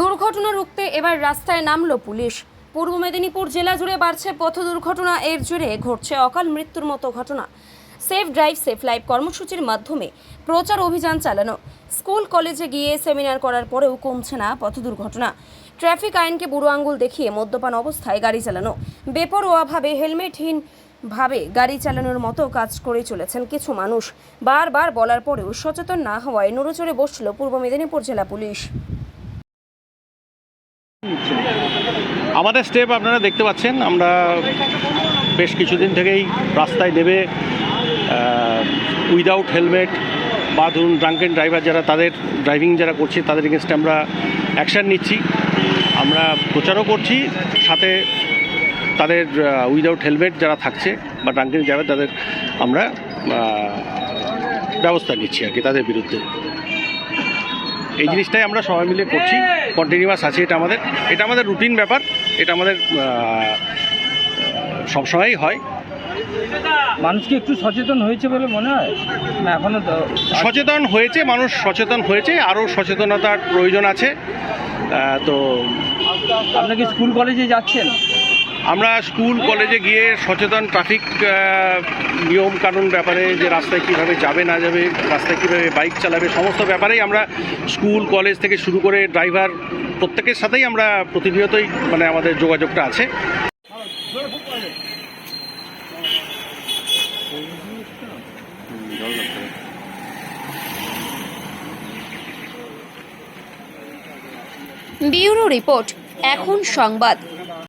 দুর্ঘটনা রুখতে এবার রাস্তায় নামলো পুলিশ। পূর্ব মেদিনীপুর জেলা জুড়ে বাড়ছে পথ দুর্ঘটনা, এর জুড়ে ঘটছে অকাল মৃত্যুর মতো ঘটনা। সেফ ড্রাইভ, সেফ লাইফ কর্মসূচির মাধ্যমে প্রচার অভিযান চালানো। স্কুল, কলেজে গিয়ে সেমিনার করার পরেও কমছে না পথ দুর্ঘটনা। ট্রাফিক আইনকে বুড়ো আঙ্গুল দেখিয়ে মদ্যপান অবস্থায় গাড়ি চালানো। বেপরোয়াভাবে হেলমেটহীন ভাবে গাড়ি চালানোর মতো কাজ করে চলেছেন কিছু মানুষ। বারবার বলার পরেও সচেতন না হওয়ায় নড়েচড়ে বসল পূর্ব মেদিনীপুর জেলা পুলিশ। আমাদের স্টেপ আপনারা দেখতে পাচ্ছেন, আমরা বেশ কিছুদিন থেকেই রাস্তায় নেবে উইদাউট হেলমেট বা ধরুন ড্রাঙ্কেন ড্রাইভার যারা, তাদের ড্রাইভিং যারা করছে, তাদের এগেনস্টে আমরা অ্যাকশান নিচ্ছি। আমরা প্রচারও করছি, সাথে তাদের উইদাউট হেলমেট যারা থাকছে বা ড্রাঙ্কেন ড্রাইভার তাদের আমরা ব্যবস্থা নিচ্ছি আর কি, তাদের বিরুদ্ধে। এই জিনিসটাই আমরা সবাই মিলে করছি। কন্টিনিউয়াস আছে এটা আমাদের। এটা আমাদের রুটিন ব্যাপার। এটা আমাদের সবসময়ই হয়। মানুষ কি একটু সচেতন হয়েছে বলে মনে হয়? না এখনও সচেতন হয়েছে মানুষ সচেতন হয়েছে আরও সচেতনতার প্রয়োজন আছে। তো আপনি কি স্কুল কলেজে যাচ্ছেন? আমরা স্কুল, কলেজে গিয়ে সচেতন ট্রাফিক নিয়ম কানুন ব্যাপারে যে রাস্তায় কীভাবে যাবে, না যাবে, রাস্তায় কীভাবে বাইক চালাবে, সমস্ত ব্যাপারেই আমরা স্কুল, কলেজ থেকে শুরু করে ড্রাইভার প্রত্যেকের সাথেই আমরা প্রতিনিয়তই মানে আমাদের যোগাযোগটা আছে। ব্যুরো রিপোর্ট, এখন সংবাদ।